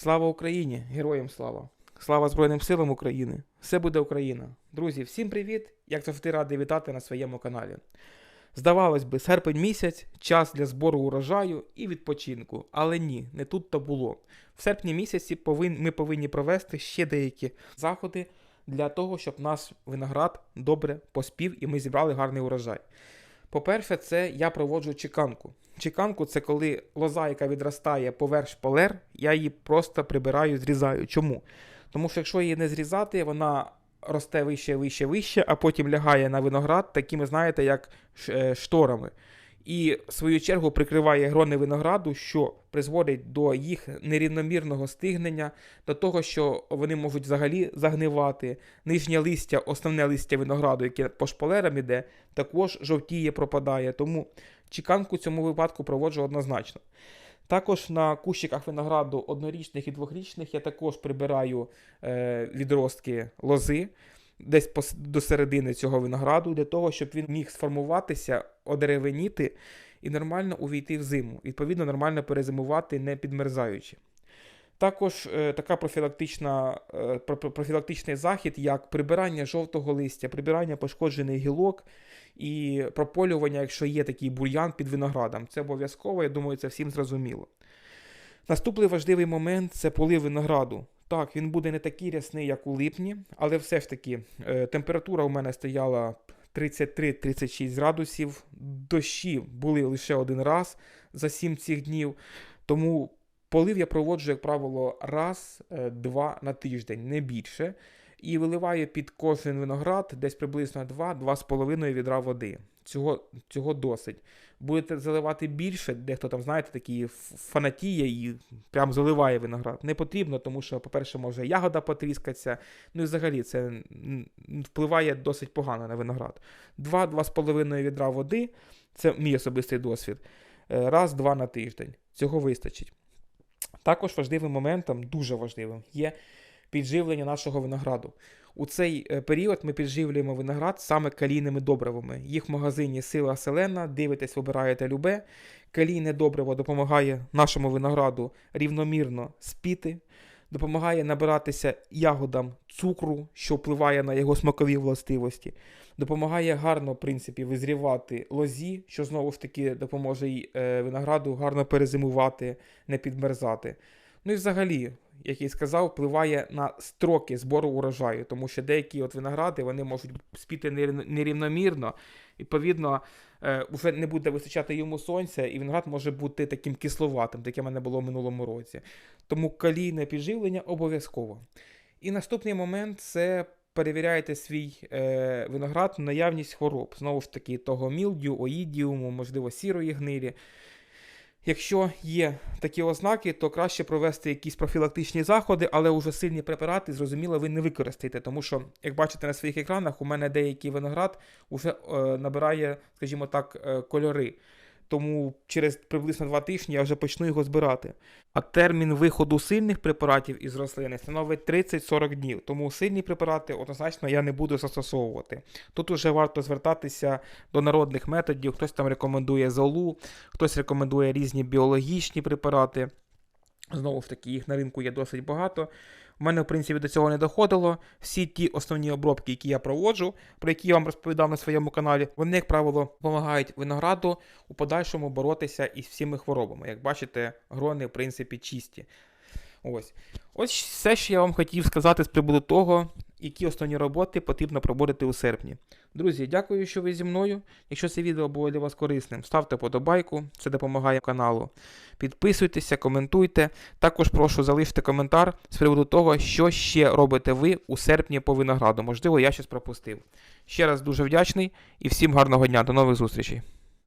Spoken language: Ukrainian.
Слава Україні! Героям слава! Слава Збройним силам України! Все буде Україна! Друзі, всім привіт! Як завжди радий вітати на своєму каналі. Здавалось би, серпень місяць, час для збору урожаю і відпочинку. Але ні, не тут то було. В серпні місяці ми повинні провести ще деякі заходи для того, щоб наш виноград добре поспів і ми зібрали гарний урожай. По-перше, це я проводжу чеканку. Чеканку це коли лоза, яка відростає поверх шпалер, я її просто прибираю, зрізаю. Чому? Тому що якщо її не зрізати, вона росте вище, вище, вище, а потім лягає на виноград, такими, знаєте, як е, шторами. І в свою чергу прикриває грони винограду, що призводить до їх нерівномірного стигнення, до того, що вони можуть взагалі загнивати. Нижнє листя, основне листя винограду, яке по шпалерам іде, також жовтіє, пропадає. Тому чеканку в цьому випадку проводжу однозначно. Також на кущиках винограду однорічних і двохрічних я також прибираю е, відростки лози десь до середини цього винограду, для того, щоб він міг сформуватися, одеревеніти і нормально увійти в зиму. Відповідно, нормально перезимувати, не підмерзаючи. Також е, така профілактична, е, про- про- профілактичний захід, як прибирання жовтого листя, прибирання пошкоджених гілок і прополювання, якщо є такий бур'ян під виноградом. Це обов'язково, я думаю, це всім зрозуміло. Наступний важливий момент це полив винограду. Так, він буде не такий рясний, як у липні, але все ж таки е, температура у мене стояла 33-36 градусів. Дощі були лише один раз за 7 цих днів. Тому полив я проводжу, як правило, раз-два на тиждень, не більше. І виливаю під кожен виноград десь приблизно 2-2,5 відра води. Цього, цього досить. Будете заливати більше, дехто там, знаєте, такі фанатіє і прям заливає виноград. Не потрібно, тому що, по-перше, може ягода потріскатися. Ну і взагалі це впливає досить погано на виноград. 2-2,5 відра води це мій особистий досвід. Е, Раз-два на тиждень. Цього вистачить. Також важливим моментом, дуже важливим, є підживлення нашого винограду. У цей е, період ми підживлюємо виноград саме калійними добривами. Їх в магазині Сила Селена, дивитесь, вибираєте любе. Калійне добриво допомагає нашому винограду рівномірно спіти, допомагає набиратися ягодам цукру, що впливає на його смакові властивості, допомагає гарно, в принципі, визрівати лозі, що знову ж таки допоможе й е, винограду гарно перезимувати, не підмерзати. Ну і взагалі, як я і сказав, впливає на строки збору урожаю, тому що деякі от виногради вони можуть спіти нерівномірно, відповідно, е, вже не буде вистачати йому сонця, і виноград може бути таким кисловатим, таке в мене було в минулому році. Тому калійне підживлення обов'язково. І наступний момент це перевіряєте свій е, виноград на наявність хвороб. Знову ж таки, того мілдю, оїдіуму, можливо, сірої гнилі. Якщо є такі ознаки, то краще провести якісь профілактичні заходи, але уже сильні препарати, зрозуміло, ви не використаєте, тому що, як бачите на своїх екранах, у мене деякий виноград вже е, набирає, скажімо так, е, кольори. Тому через приблизно два тижні я вже почну його збирати. А термін виходу сильних препаратів із рослини становить 30-40 днів. Тому сильні препарати однозначно я не буду застосовувати. Тут уже варто звертатися до народних методів. Хтось там рекомендує золу, хтось рекомендує різні біологічні препарати. Знову ж таки, їх на ринку є досить багато. У мене, в принципі, до цього не доходило. Всі ті основні обробки, які я проводжу, про які я вам розповідав на своєму каналі, вони, як правило, допомагають винограду у подальшому боротися із всіми хворобами. Як бачите, грони, в принципі, чисті. Ось. Ось все, що я вам хотів сказати з приводу того, які основні роботи потрібно проводити у серпні. Друзі, дякую, що ви зі мною. Якщо це відео було для вас корисним, ставте подобайку, це допомагає каналу. Підписуйтеся, коментуйте. Також прошу залишити коментар з приводу того, що ще робите ви у серпні по винограду. Можливо, я щось пропустив. Ще раз дуже вдячний і всім гарного дня. До нових зустрічей.